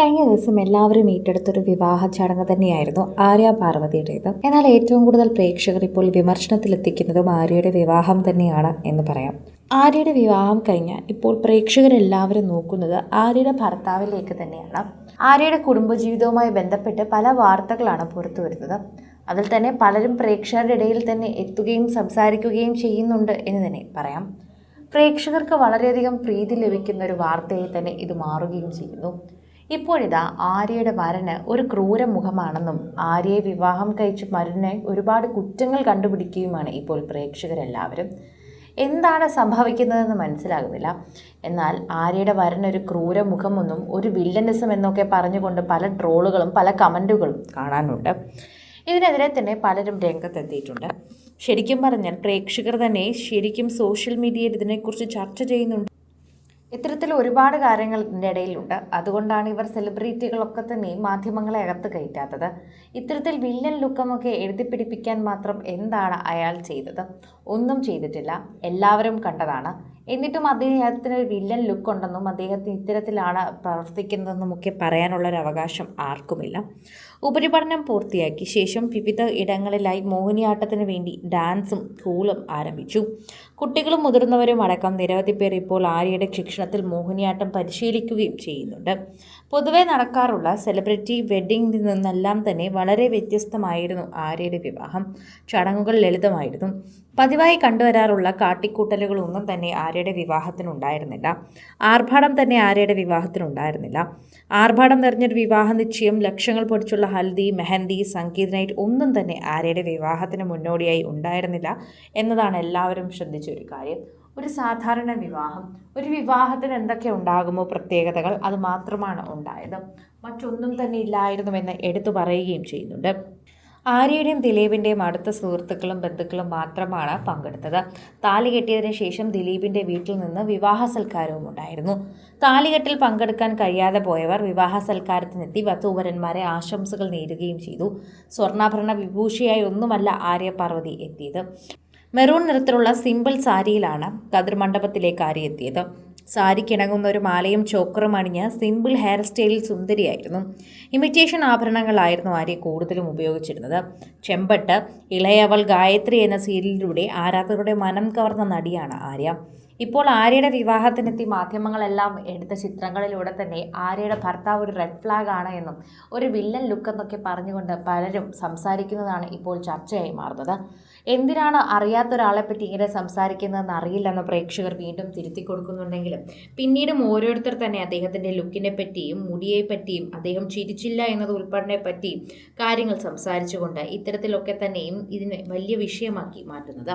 കഴിഞ്ഞ ദിവസം എല്ലാവരും ഏറ്റെടുത്തൊരു വിവാഹ ചടങ്ങ് തന്നെയായിരുന്നു ആര്യ പാർവതിയുടേത്. എന്നാൽ ഏറ്റവും കൂടുതൽ പ്രേക്ഷകർ ഇപ്പോൾ വിമർശനത്തിലെത്തിക്കുന്നതും ആര്യയുടെ വിവാഹം തന്നെയാണ് എന്ന് പറയാം. ആര്യയുടെ വിവാഹം കഴിഞ്ഞാൽ ഇപ്പോൾ പ്രേക്ഷകരെല്ലാവരും നോക്കുന്നത് ആര്യയുടെ ഭർത്താവിലേക്ക് തന്നെയാണ്. ആര്യയുടെ കുടുംബജീവിതവുമായി ബന്ധപ്പെട്ട് പല വാർത്തകളാണ് പുറത്തു വരുന്നത്. അതിൽ തന്നെ പലരും പ്രേക്ഷകരുടെ ഇടയിൽ തന്നെ എത്തുകയും സംസാരിക്കുകയും ചെയ്യുന്നുണ്ട് എന്ന് തന്നെ പറയാം. പ്രേക്ഷകർക്ക് വളരെയധികം പ്രീതി ലഭിക്കുന്ന ഒരു വാർത്തയായി തന്നെ ഇത് മാറുകയും ചെയ്യുന്നു. ഇപ്പോഴിതാ ആര്യയുടെ വരന് ഒരു ക്രൂര മുഖമാണെന്നും ആര്യയെ വിവാഹം കഴിച്ച് മരുന്ന് ഒരുപാട് കുറ്റങ്ങൾ കണ്ടുപിടിക്കുകയുമാണ് ഇപ്പോൾ പ്രേക്ഷകരെല്ലാവരും. എന്താണ് സംഭവിക്കുന്നതെന്ന് മനസ്സിലാകുന്നില്ല. എന്നാൽ ആര്യയുടെ വരനൊരു ക്രൂര മുഖമൊന്നും ഒരു വില്ലനിസം എന്നൊക്കെ പറഞ്ഞുകൊണ്ട് പല ട്രോളുകളും പല കമന്റുകളും കാണാനുണ്ട്. ഇതിനെതിരെ തന്നെ പലരും രംഗത്തെത്തിയിട്ടുണ്ട്. ശരിക്കും പറഞ്ഞാൽ പ്രേക്ഷകർ തന്നെ ശരിക്കും സോഷ്യൽ മീഡിയയിൽ ഇതിനെക്കുറിച്ച് ചർച്ച ചെയ്യുന്നുണ്ട്. ഇത്തരത്തിൽ ഒരുപാട് കാര്യങ്ങൾ ഇതിന്റെ ഇടയിലുണ്ട്. അതുകൊണ്ടാണ് ഇവർ സെലിബ്രിറ്റികളൊക്കെ തന്നെ മാധ്യമങ്ങളെ അകത്ത് കയറ്റാത്തത്. ഇത്തരത്തിൽ വില്ലൻ ലുക്കമൊക്കെ എഴുതി പിടിപ്പിക്കാൻ മാത്രം എന്താണ് അയാൾ ചെയ്തത്? ഒന്നും ചെയ്തിട്ടില്ല. എല്ലാവരും കണ്ടതാണ്. എന്നിട്ടും അദ്ദേഹത്തിന് ഒരു വില്ലൻ ലുക്ക് ഉണ്ടെന്നും അദ്ദേഹത്തിന് ഇത്തരത്തിലാണ് പ്രവർത്തിക്കുന്നതെന്നും ഒക്കെ പറയാനുള്ളൊരു അവകാശം ആർക്കുമില്ല. ഉപരിപഠനം പൂർത്തിയാക്കി ശേഷം വിവിധ ഇടങ്ങളിലായി മോഹിനിയാട്ടത്തിന് വേണ്ടി ഡാൻസും സ്കൂളും ആരംഭിച്ചു. കുട്ടികളും മുതിർന്നവരും അടക്കം നിരവധി പേർ ഇപ്പോൾ ആര്യയുടെ ശിക്ഷണത്തിൽ മോഹിനിയാട്ടം പരിശീലിക്കുകയും ചെയ്യുന്നുണ്ട്. പൊതുവേ നടക്കാറുള്ള സെലിബ്രിറ്റി വെഡ്ഡിങ്ങിൽ നിന്നെല്ലാം തന്നെ വളരെ വ്യത്യസ്തമായിരുന്നു ആര്യയുടെ വിവാഹം. ചടങ്ങുകൾ ലളിതമായിരുന്നു. പതിവായി കണ്ടുവരാറുള്ള കാട്ടിക്കൂട്ടലുകളൊന്നും തന്നെ ആര്യയുടെ വിവാഹത്തിനുണ്ടായിരുന്നില്ല. ആർഭാടം തന്നെ ആര്യയുടെ വിവാഹത്തിനുണ്ടായിരുന്നില്ല. ആർഭാടം നിറഞ്ഞൊരു വിവാഹ നിശ്ചയം ലക്ഷങ്ങൾ പൊടിച്ചുള്ള ഹൽദി മെഹന്തി സംഗീത് നൈറ്റ് ഒന്നും തന്നെ ആര്യയുടെ വിവാഹത്തിന് മുന്നോടിയായി ഉണ്ടായിരുന്നില്ല എന്നതാണ് എല്ലാവരും ശ്രദ്ധിച്ച ഒരു കാര്യം. ഒരു സാധാരണ വിവാഹം ഒരു വിവാഹത്തിന് എന്തൊക്കെ ഉണ്ടാകുമോ പ്രത്യേകതകൾ അത് മാത്രമാണ് ഉണ്ടായത്. മറ്റൊന്നും തന്നെ ഇല്ലായിരുന്നുവെന്ന് എടുത്തു പറയുകയും ചെയ്യുന്നുണ്ട്. ആര്യയുടെയും ദിലീപിന്റെയും അടുത്ത സുഹൃത്തുക്കളും ബന്ധുക്കളും മാത്രമാണ് പങ്കെടുത്തത്. താലി കെട്ടിയതിനു ശേഷം ദിലീപിന്റെ വീട്ടിൽ നിന്ന് വിവാഹ സൽക്കാരവും ഉണ്ടായിരുന്നു താലികെട്ടിൽ പങ്കെടുക്കാൻ കഴിയാതെ പോയവർ വിവാഹ സൽക്കാരത്തിനെത്തി വധൂവരന്മാരെ ആശംസകൾ നേരുകയും ചെയ്തു. സ്വർണാഭരണ വിഭൂഷിയായി ഒന്നുമല്ല ആര്യപാർവതി എത്തിയത്. മെറൂൺ നിറത്തിലുള്ള സിമ്പിൾ സാരിയിലാണ് കതിർ മണ്ഡപത്തിലേക്ക് ആര്യ എത്തിയത്. സാരിക്കിണങ്ങുന്ന ഒരു മാലയും ചോക്കറും അണിഞ്ഞ് സിമ്പിൾ ഹെയർ സ്റ്റൈലിൽ സുന്ദരിയായിരുന്നു. ഇമിറ്റേഷൻ ആഭരണങ്ങളായിരുന്നു ആര്യ കൂടുതലും ഉപയോഗിച്ചിരുന്നത്. ചെമ്പട്ട് ഇളയവൾ ഗായത്രി എന്ന സീരിയലിലൂടെ ആരാധകരുടെ മനം കവർന്ന നടിയാണ് ആര്യ. ഇപ്പോൾ ആര്യയുടെ വിവാഹത്തിനെത്തി മാധ്യമങ്ങളെല്ലാം എടുത്ത ചിത്രങ്ങളിലൂടെ തന്നെ ആര്യയുടെ ഭർത്താവ് ഒരു റെഡ് ഫ്ലാഗ് ആണ് എന്നും ഒരു വില്ലൻ ലുക്ക് എന്നൊക്കെ പറഞ്ഞുകൊണ്ട് പലരും സംസാരിക്കുന്നതാണ് ഇപ്പോൾ ചർച്ചയായി മാറുന്നത്. എന്തിനാണ് അറിയാത്ത ഒരാളെ പറ്റി ഇങ്ങനെ സംസാരിക്കുന്നതെന്ന് അറിയില്ലെന്ന് പ്രേക്ഷകർ വീണ്ടും തിരുത്തി കൊടുക്കുന്നുണ്ടെങ്കിലും പിന്നീടും ഓരോരുത്തർ തന്നെ അദ്ദേഹത്തിന്റെ ലുക്കിനെ പറ്റിയും മുടിയെ പറ്റിയും അദ്ദേഹം ചിരിച്ചില്ല എന്നത് ഉൾപ്പെടെ പറ്റിയും കാര്യങ്ങൾ സംസാരിച്ചുകൊണ്ട് ഇത്തരത്തിലൊക്കെ തന്നെയും ഇതിനെ വലിയ വിഷയമാക്കി മാറ്റുന്നത്.